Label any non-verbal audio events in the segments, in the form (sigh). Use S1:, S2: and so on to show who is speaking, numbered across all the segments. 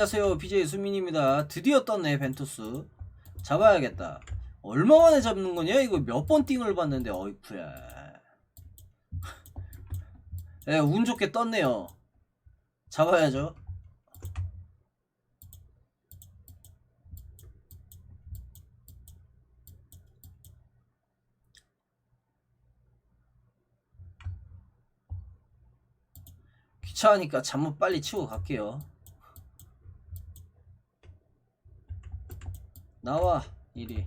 S1: 안녕하세요. BJ 수민입니다. 드디어 떴네 벤투스. 잡아야겠다. 얼마 만에 잡는 거냐? 이거 몇 번 띵을 봤는데 어이쿠야. 예, 운 좋게 떴네요. 잡아야죠. 귀찮으니까 잠못 빨리 치고 갈게요 Dava 7.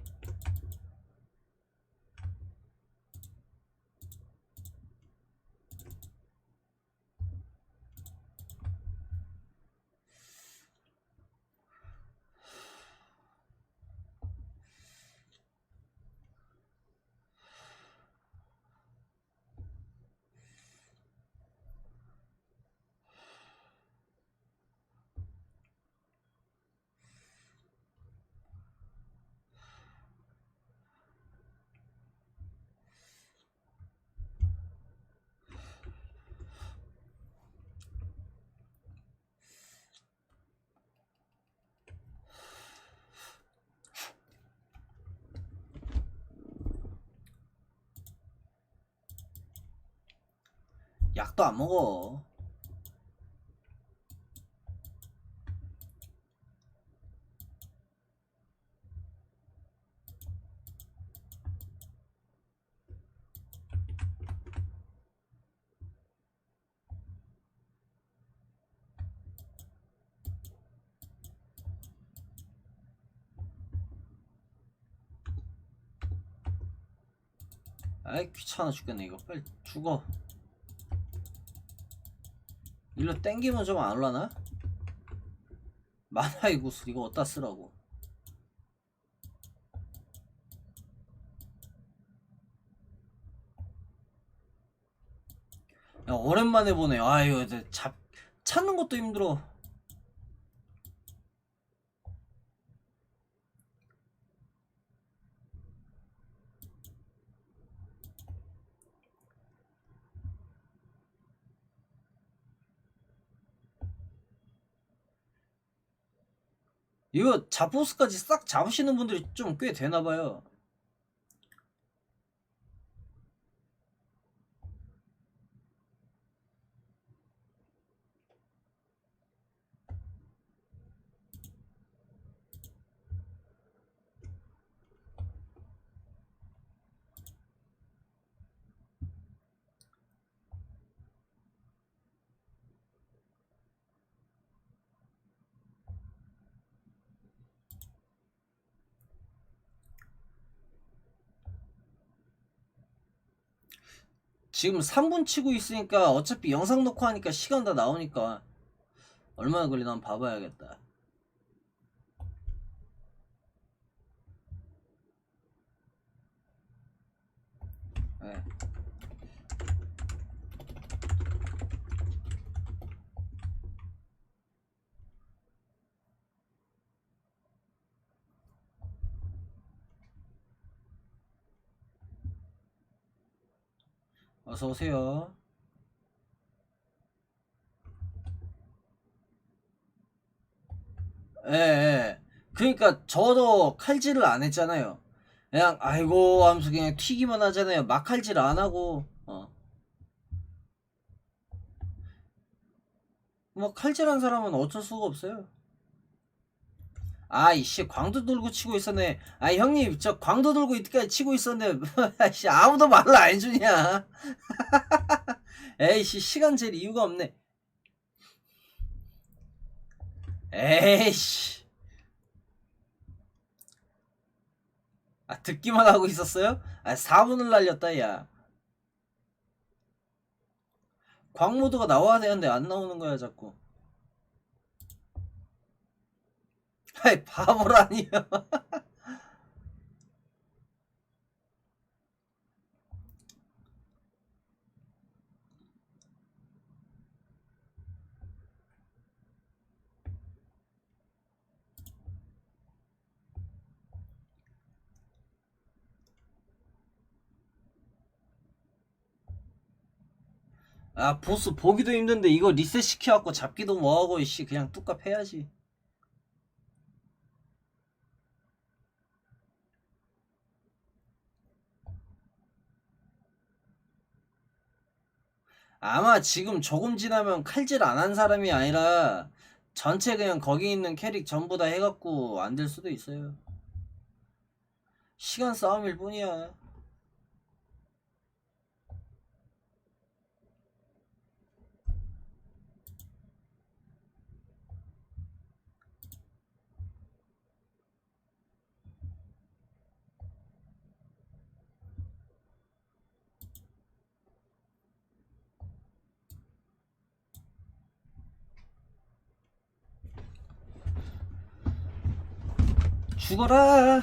S1: 약도 안 먹어. 아이 귀찮아 죽겠네 이거. 빨리 죽어 일로 땡기면 좀 안 올라나? 만화의 구슬 이거 어디다 쓰라고? 야 오랜만에 보네. 아유 이제 잡 찾는 것도 힘들어 이거 잡보스까지 싹 잡으시는 분들이 좀 꽤 되나봐요 지금 3분 치고 있으니까 어차피 영상 녹화 하니까 시간 다 나오니까 얼마나 걸리나 한번 봐봐야겠다 네. 어서 오세요. 예, 예. 그러니까 저도 칼질을 안 했잖아요. 그냥 아이고 하면서 그냥 튀기만 하잖아요. 막 칼질 안 하고 어. 뭐 칼질한 사람은 어쩔 수가 없어요. 아이씨 광도 들고 치고 있었네. 아 형님 저 광도 들고 이때까지 치고 있었는데 (laughs) 아이씨 아무도 말을 안 해주냐. (laughs) 에이씨 시간 잴 이유가 없네. 에이씨. 아 듣기만 하고 있었어요? 아 4분을 날렸다 야. 광모드가 나와야 되는데 안 나오는 거야 자꾸. 아이 바보라니요. 아 보스 보기도 힘든데 이거 리셋 시켜갖고 잡기도 뭐하고 이씨 그냥 뚝갑 해야지 아마 지금 조금 지나면 칼질 안 한 사람이 아니라 전체 그냥 거기 있는 캐릭 전부 다 해갖고 안 될 수도 있어요. 시간 싸움일 뿐이야. 죽어라.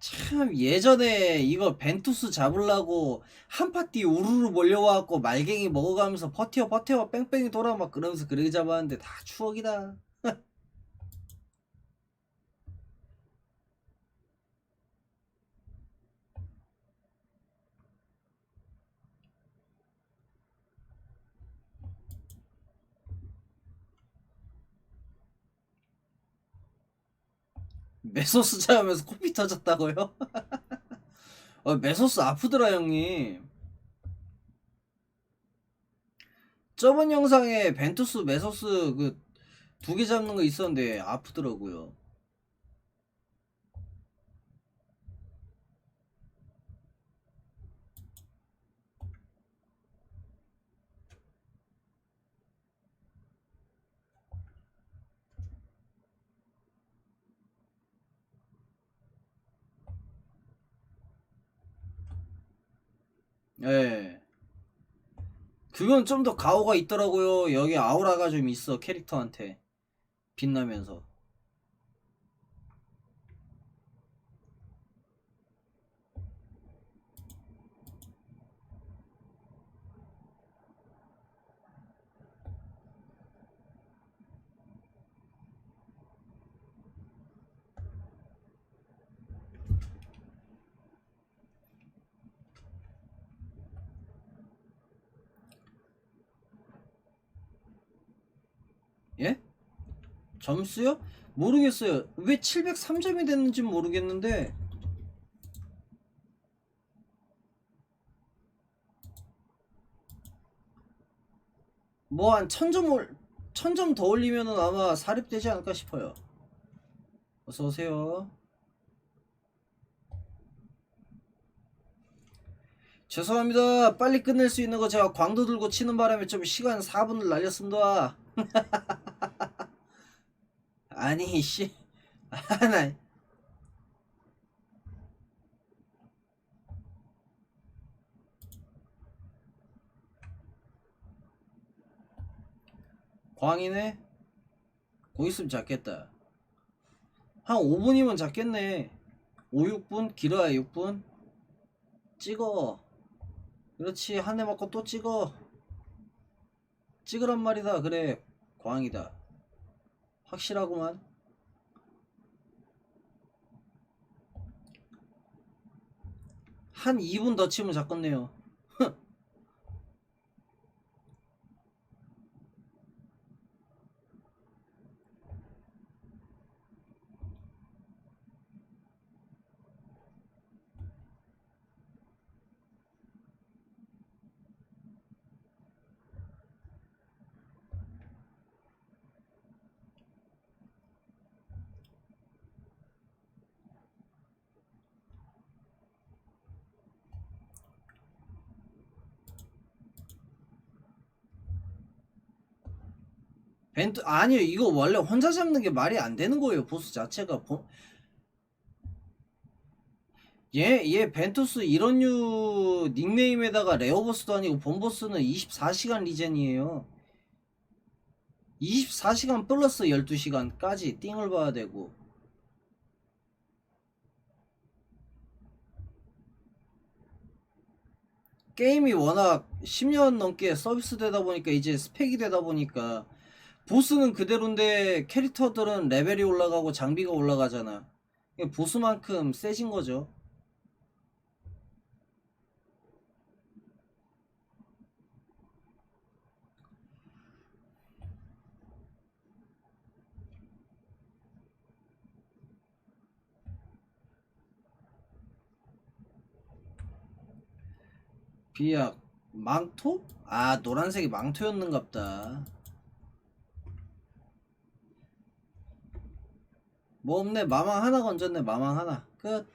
S1: 참 예전에 이거 벤투스 잡으려고 한 파티 우르르 몰려와갖고 말갱이 먹어가면서 버텨 버텨 뺑뺑이 돌아 막 그러면서 그렇게 잡았는데 다 추억이다. 메소스 잡으면서 코피 터졌다고요? (laughs) 어, 메소스 아프더라 형님. 저번 영상에 벤투스 메소스 그 두 개 잡는 거 있었는데 아프더라고요. 예. 그건 좀 더 가오가 있더라고요. 여기 아우라가 좀 있어 캐릭터한테 빛나면서. 예? 점수요? 모르겠어요. 왜 703점이 됐는지 모르겠는데 뭐 한 1000점 올 1000점 더 올리면은 아마 사립되지 않을까 싶어요. 어서 오세요. 죄송합니다. 빨리 끝낼 수 있는 거 제가 광도 들고 치는 바람에 좀 시간 4분을 날렸습니다. 아니 씨. 아, 나 광이네. 고 있으면 잡겠다. 한 5분이면 잡겠네. 5, 6분? 길어야 6분? 찍어. 그렇지. 한 대 맞고 또 찍어. 찍으란 말이다. 그래. 광이다. 확실하구만. 한 2분 더 치면 잡겠네요. 벤트 아니요 이거 원래 혼자 잡는 게 말이 안 되는 거예요 보스 자체가. 보... 얘, 얘 벤투스 이런 류 닉네임에다가 레어보스도 아니고 본보스는 24시간 리젠이에요. 24시간 플러스 12시간까지 띵을 봐야 되고. 게임이 워낙 10년 넘게 서비스 되다 보니까 이제 스펙이 되다 보니까 보스는 그대로인데 캐릭터들은 레벨이 올라가고 장비가 올라가잖아. 보스만큼 세진 거죠. 비약 망토? 아 노란색이 망토였는갑다. 뭐 없네 마망 하나 건졌네 마망 하나. 끝